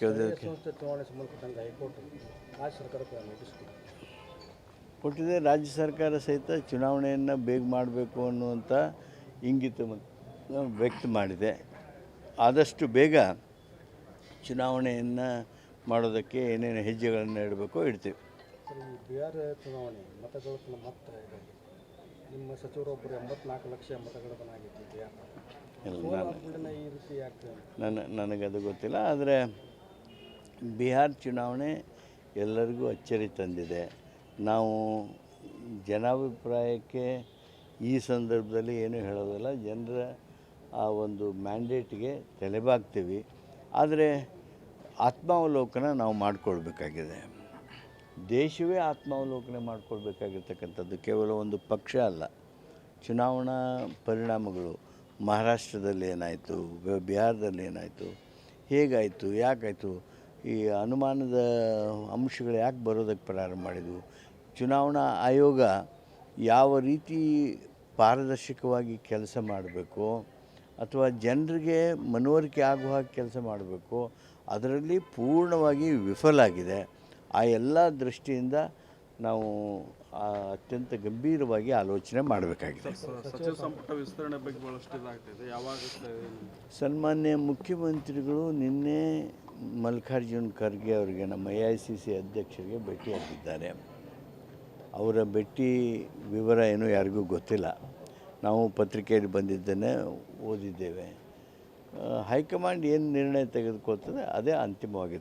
ಕೇಳಿದಕ್ಕೆ ಸಂಸ್ಥೆ ಚುನಾವಣೆ ಸಂಬಂಧಪಟ್ಟಂಗೆ ಹೈಕೋರ್ಟ್ ರಾಜ್ಯ ಸರ್ಕಾರಕ್ಕೆ ನೋಟಿಸ್ ಕೊಟ್ಟಿದೆ ರಾಜ್ಯ ಸರ್ಕಾರ ಸಹಿತ ಚುನಾವಣೆಯನ್ನು ಬೇಗ ಮಾಡಬೇಕು ಅನ್ನುವಂಥ ಇಂಗಿತ ವ್ಯಕ್ತ ಮಾಡಿದೆ. ಆದಷ್ಟು ಬೇಗ ಚುನಾವಣೆಯನ್ನು ಮಾಡೋದಕ್ಕೆ ಏನೇನು ಹೆಜ್ಜೆಗಳನ್ನು ಇಡಬೇಕು ಇಡ್ತೀವಿ. ಬಿಹಾರ ಚುನಾವಣೆ ಮತಗಳ ಮತ್ತೆ ನಿಮ್ಮ ಸಚಿವರೊಬ್ಬರು ಎಂಬತ್ನಾಲ್ಕು ಲಕ್ಷ ಮತಗಳ ಬಿಹಾರ ಇಲ್ಲ ನಾನು ನನ್ನ ನನಗದು ಗೊತ್ತಿಲ್ಲ ಆದರೆ ಬಿಹಾರ ಚುನಾವಣೆ ಎಲ್ಲರಿಗೂ ಅಚ್ಚರಿ ತಂದಿದೆ. ನಾವು ಜನಾಭಿಪ್ರಾಯಕ್ಕೆ ಈ ಸಂದರ್ಭದಲ್ಲಿ ಏನೂ ಹೇಳೋದಿಲ್ಲ. ಜನರ ಆ ಒಂದು ಮ್ಯಾಂಡೇಟ್ಗೆ ತಲೆಬಾಗ್ತೀವಿ. ಆದರೆ ಆತ್ಮಾವಲೋಕನ ನಾವು ಮಾಡಿಕೊಳ್ಬೇಕಾಗಿದೆ. ದೇಶವೇ ಆತ್ಮಾವಲೋಕನೆ ಮಾಡಿಕೊಳ್ಬೇಕಾಗಿರ್ತಕ್ಕಂಥದ್ದು ಕೇವಲ ಒಂದು ಪಕ್ಷ ಅಲ್ಲ. ಚುನಾವಣಾ ಪರಿಣಾಮಗಳು ಮಹಾರಾಷ್ಟ್ರದಲ್ಲಿ ಏನಾಯಿತು ಬಿಹಾರದಲ್ಲಿ ಏನಾಯಿತು, ಹೇಗಾಯಿತು, ಯಾಕಾಯಿತು ಈ ಅನುಮಾನದ ಅಂಶಗಳು ಯಾಕೆ ಬರೋದಕ್ಕೆ ಪ್ರಾರಂಭ ಮಾಡಿದ್ವು? ಚುನಾವಣಾ ಆಯೋಗ ಯಾವ ರೀತಿ ಪಾರದರ್ಶಕವಾಗಿ ಕೆಲಸ ಮಾಡಬೇಕು ಅಥವಾ ಜನರಿಗೆ ಮನವರಿಕೆ ಆಗುವ ಹಾಗೆ ಕೆಲಸ ಮಾಡಬೇಕು ಅದರಲ್ಲಿ ಪೂರ್ಣವಾಗಿ ವಿಫಲ ಆಗಿದೆ. ಆ ಎಲ್ಲ ದೃಷ್ಟಿಯಿಂದ ನಾವು ಅತ್ಯಂತ ಗಂಭೀರವಾಗಿ ಆಲೋಚನೆ ಮಾಡಬೇಕಾಗಿದೆ. ಸಚಿವ ಸಂಪುಟ ವಿಸ್ತರಣೆ ಬಗ್ಗೆ ಭಾಳಷ್ಟು ಇದಾಗ್ತಿದೆ. ಯಾವಾಗ ಸನ್ಮಾನ್ಯ ಮುಖ್ಯಮಂತ್ರಿಗಳು ನಿನ್ನೆ ಮಲ್ಲಿಕಾರ್ಜುನ್ ಖರ್ಗೆ ಅವರಿಗೆ ನಮ್ಮ ಎ ಐ ಸಿ ಸಿ ಅಧ್ಯಕ್ಷರಿಗೆ ಭೇಟಿಯಾಗಿದ್ದಾರೆ. ಅವರ ಭೇಟಿ ವಿವರ ಏನು ಯಾರಿಗೂ ಗೊತ್ತಿಲ್ಲ. ನಾವು ಪತ್ರಿಕೆಯಲ್ಲಿ ಬಂದಿದ್ದನ್ನೇ ಓದಿದ್ದೇವೆ. ಹೈಕಮಾಂಡ್ ಏನು ನಿರ್ಣಯ ತೆಗೆದುಕೊಳ್ತದೆ ಅದೇ ಅಂತಿಮವಾಗಿರ್ತದೆ